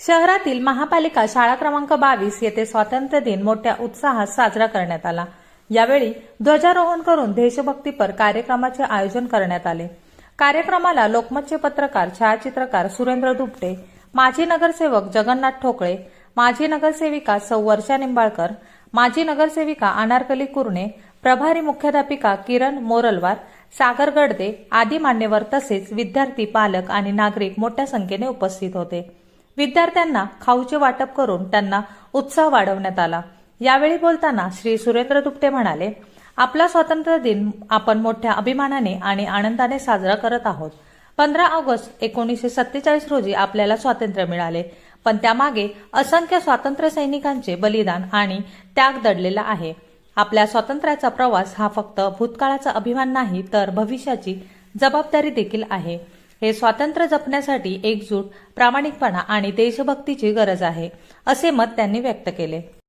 शहरातील महापालिका शाळा क्रमांक बावीस येथे स्वातंत्र्य दिन मोठ्या उत्साहात साजरा करण्यात आला. यावेळी ध्वजारोहण करून देशभक्तीपर कार्यक्रमाचे आयोजन करण्यात आले. कार्यक्रमाला लोकमतचे पत्रकार छायाचित्रकार सुरेंद्र दुपटे माजी नगरसेवक जगन्नाथ ठोकळे माजी नगरसेविका सौ वर्षा निंबाळकर माजी नगरसेविका अनारकली कुरणे प्रभारी मुख्याध्यापिका किरण मोरलवार सागर गडदे आदी मान्यवर तसेच विद्यार्थी पालक आणि नागरिक मोठ्या संख्येने उपस्थित होते. विद्यार्थ्यांना खाऊचे वाटप करून त्यांना उत्साह वाढवण्यात आला. यावेळी बोलताना श्री सुरेंद्र दुपटे म्हणाले आपला स्वातंत्र्य दिन आपण मोठ्या अभिमानाने आणि आनंदाने साजरा करत आहोत. पंधरा ऑगस्ट एकोणीसशे सत्तेचाळीस रोजी आपल्याला स्वातंत्र्य मिळाले. पण त्यामागे असंख्य स्वातंत्र्य सैनिकांचे बलिदान आणि त्याग दडलेला आहे. आपल्या स्वातंत्र्याचा प्रवास हा फक्त भूतकाळाचा अभिमान नाही तर भविष्याची जबाबदारी देखील आहे. हे स्वातंत्र्य जपण्यासाठी एकजूट प्रामाणिकपणा आणि देशभक्तीची गरज आहे असे मत त्यांनी व्यक्त केले.